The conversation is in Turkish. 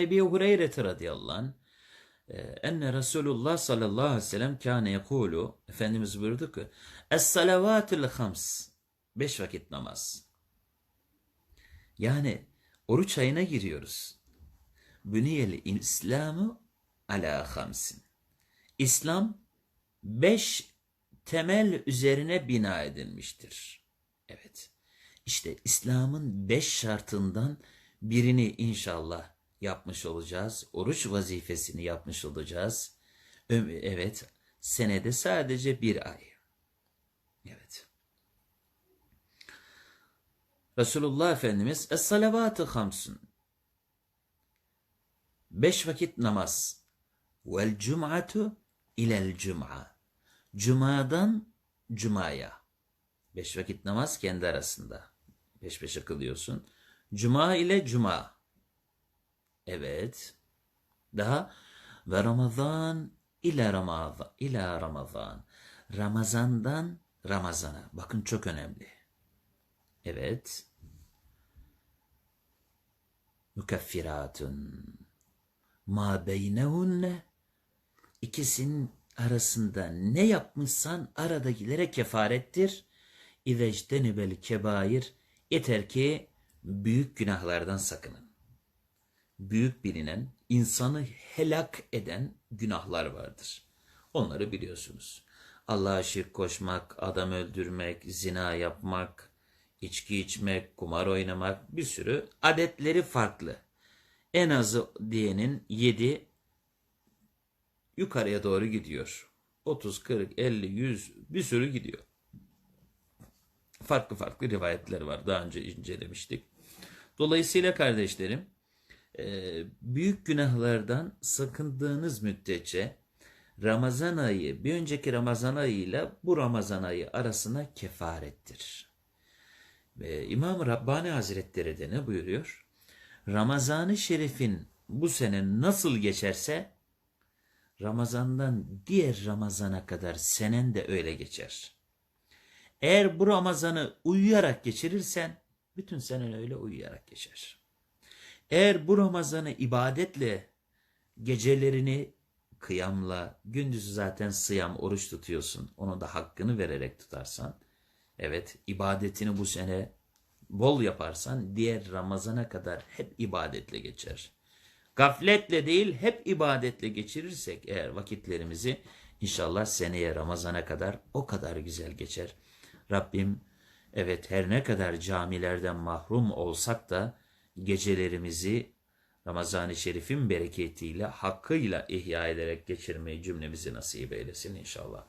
Ebi Hureyre radıyallahu anh e, enne Resulullah sallallahu aleyhi ve sellem kâne yekulu Efendimiz buyurdu ki Es-salavatül hams Beş vakit namaz. Yani oruç ayına giriyoruz. Büniyel İslamı ala hamsin. İslam beş temel üzerine bina edilmiştir. Evet. İşte İslam'ın beş şartından birini inşallah yapmış olacağız. Oruç vazifesini yapmış olacağız. Evet. Senede sadece bir ay. Evet. Resulullah Efendimiz Es-salavatı hamsun. Beş vakit namaz. Vel cum'atu ilel cum'a. Cuma'dan cumaya. Beş vakit namaz kendi arasında. Peş peşe kılıyorsun. Cuma ile cuma. Evet. Daha ve Ramazan ile Ramazan ila Ramazan. Ramazandan Ramazana. Bakın çok önemli. Evet. Mükeffiratun. Ma beynehunne. İkisinin arasında ne yapmışsan aradakilere kefarettir. İzectenibel kebair. Yeter ki büyük günahlardan sakının. Büyük bilinen, insanı helak eden günahlar vardır. Onları biliyorsunuz. Allah'a şirk koşmak, adam öldürmek, zina yapmak, içki içmek, kumar oynamak bir sürü adetleri farklı. En azı diyenin 7 yukarıya doğru gidiyor. 30, 40, 50, 100 bir sürü gidiyor. Farklı farklı rivayetler var. Daha önce incelemiştik. Dolayısıyla kardeşlerim büyük günahlardan sakındığınız müddetçe Ramazan ayı bir önceki Ramazan ayıyla bu Ramazan ayı arasına kefarettir. Ve İmam Rabbani Hazretleri de ne buyuruyor? Ramazan-ı Şerif'in bu sene nasıl geçerse Ramazan'dan diğer Ramazan'a kadar senen de öyle geçer. Eğer bu Ramazan'ı uyuyarak geçirirsen bütün senen öyle uyuyarak geçer. Eğer bu Ramazan'ı ibadetle gecelerini kıyamla gündüzü zaten sıyam oruç tutuyorsun. Onu da hakkını vererek tutarsan evet ibadetini bu sene bol yaparsan diğer Ramazan'a kadar hep ibadetle geçer. Gafletle değil hep ibadetle geçirirsek eğer vakitlerimizi inşallah seneye Ramazan'a kadar o kadar güzel geçer. Rabbim evet her ne kadar camilerden mahrum olsak da gecelerimizi Ramazan-ı Şerif'in bereketiyle hakkıyla ihya ederek geçirmeyi cümlemizi nasip eylesin inşallah.